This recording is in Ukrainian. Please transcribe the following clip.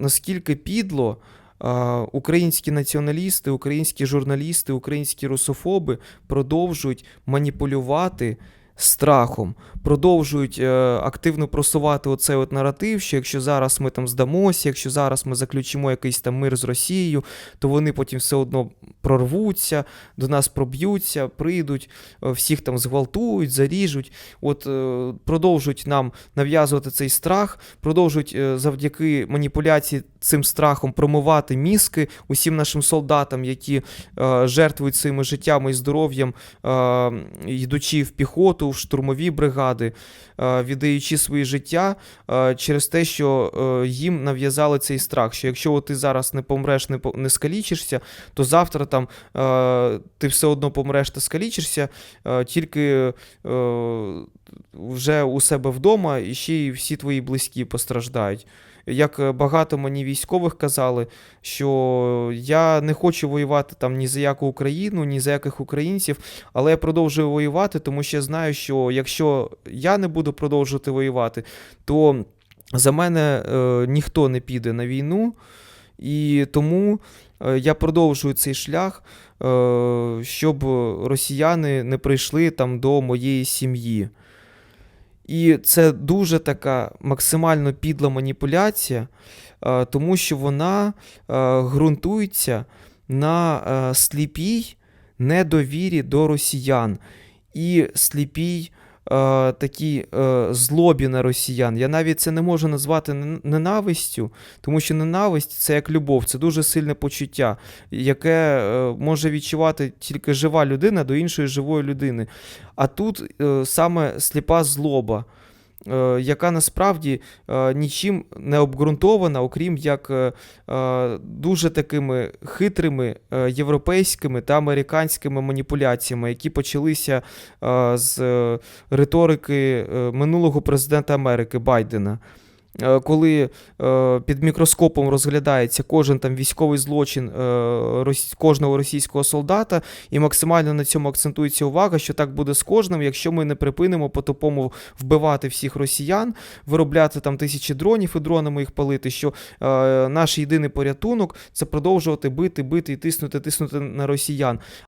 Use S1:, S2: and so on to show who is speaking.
S1: наскільки підло українські націоналісти, українські журналісти, українські русофоби продовжують маніпулювати страхом, продовжують е, активно просувати оцей от наратив, що якщо зараз ми там здамося, якщо зараз ми заключимо якийсь там мир з Росією, то вони потім все одно прорвуться, до нас проб'ються, прийдуть, е, всіх там зґвалтують, заріжуть. От е, продовжують нам нав'язувати цей страх, продовжують е, завдяки маніпуляції цим страхом промивати мізки усім нашим солдатам, які е, жертвують своїми життями і здоров'ям, е, йдучи в піхоту, в штурмові бригади, е, віддаючи свої життя е, через те, що е, їм нав'язали цей страх, що якщо ти зараз не помреш, не, скалічишся, то завтра там ти все одно помреш та скалічишся, тільки вже у себе вдома, і ще й всі твої близькі постраждають. Як багато мені військових казали, що я не хочу воювати там ні за яку Україну, ні за яких українців, але я продовжую воювати, тому що я знаю, що якщо я не буду продовжувати воювати, то за мене е, ніхто не піде на війну, і тому е, я продовжую цей шлях, е, щоб росіяни не прийшли там до моєї сім'ї. І це дуже така максимально підла маніпуляція, е, тому що вона е, ґрунтується на сліпій недовірі до росіян і сліпій е, такій е, злобі на росіян. Я навіть це не можу назвати ненавистю, тому що ненависть це як любов, це дуже сильне почуття, яке е, може відчувати тільки жива людина до іншої живої людини. А тут е, саме сліпа злоба, яка насправді е, нічим не обґрунтована, окрім як е, е, дуже такими хитрими е, європейськими та американськими маніпуляціями, які почалися е, з е, риторики е, минулого президента Америки Байдена. Е, Коли е, під мікроскопом розглядається кожен там військовий злочин е, кожного російського солдата, і максимально на цьому акцентується увага, що так буде з кожним, якщо ми не припинимо по-тупому вбивати всіх росіян, виробляти там тисячі дронів і дронами їх палити. Що наш єдиний порятунок це продовжувати бити, бити і тиснути, тиснути на росіян.